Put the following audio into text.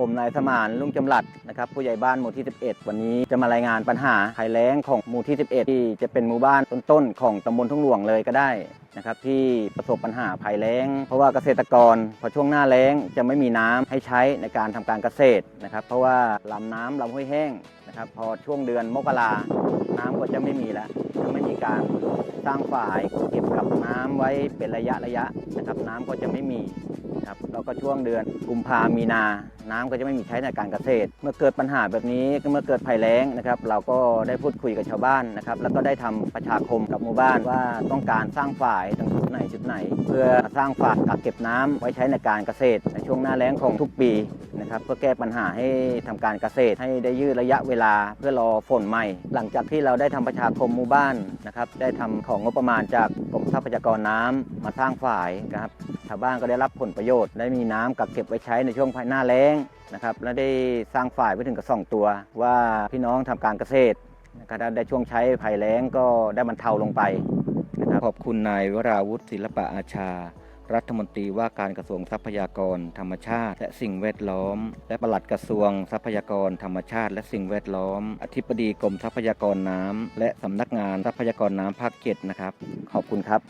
ผมนายสมานลุงจำหลัดนะครับผู้ใหญ่บ้านหมู่ที่ 11 วันนี้จะมารายงานปัญหาภัยแล้งของหมู่ที่ 11 ที่จะเป็นหมู่บ้านต้นๆของตำบลทุ่งหลวงเลยก็ได้นะครับที่ประสบปัญหาภัยแล้ง เพราะว่าเกษตรกรพอช่วงหน้าแล้งจะไม่มีน้ำให้ใช้ในการทำการเกษตรนะครับ เพราะว่าลำน้ำลำห้วยแห้งนะครับ พอช่วงเดือนมกราน้ำก็จะไม่มีแล้วจะไม่มีการางฝายเก็บกับน้ำไว้เป็นระยะระยะนะครับ น้ำก็จะไม่มีครับแล้วก็ช่วงเดือนกุมภามีนา น้ำก็จะไม่มีใช้ในการเกษตร เมื่อเกิดปัญหาแบบนี้เมื่อเกิดภัยแล้งนะครับ เราก็ได้พูดคุยกับชาวบ้านนะครับ แล้วก็ได้ทำประชาคมกับหมู่บ้านว่าต้องการสร้างฝ่ายตรงจุดไหนจุดไหน เพื่อสร้างฝากกักเก็บน้ำไว้ใช้ในการเกษตร ในช่วงหน้าแล้งของทุกปี นะครับเพื่อแก้ปัญหาให้ทำการเกษตรให้ได้ยืดระยะเวลาเพื่อรอฝนใหม่ หลังจากที่เราได้ทำประชาคมหมู่บ้านนะครับได้ทำของงบประมาณจากกรมทรัพยากรน้ำมาสร้างฝ่ายนะครับชาวบ้านก็ได้รับผลประโยชน์ได้มีน้ำกักเก็บไว้ใช้ในช่วงภายหน้าแล้งนะครับและได้สร้างฝ่ายไว้ถึงกับสองตัว ว่าพี่น้องทำการเกษตรนะครับได้ช่วงใช้ภัยแล้งก็ได้บรรเทาลงไปนะครับขอบคุณนายวราวุฒิศิลปะอาชา รัฐมนตรีว่าการกระทรวงทรัพยากรธรรมชาติ และสิ่งแวดล้อม และปลัดกระทรวงทรัพยากรธรรมชาติ และสิ่งแวดล้อม อธิบดีกรมทรัพยากรน้ำและสำนักงานทรัพยากรน้ำภาคเจ็ดนะครับ ขอบคุณครับ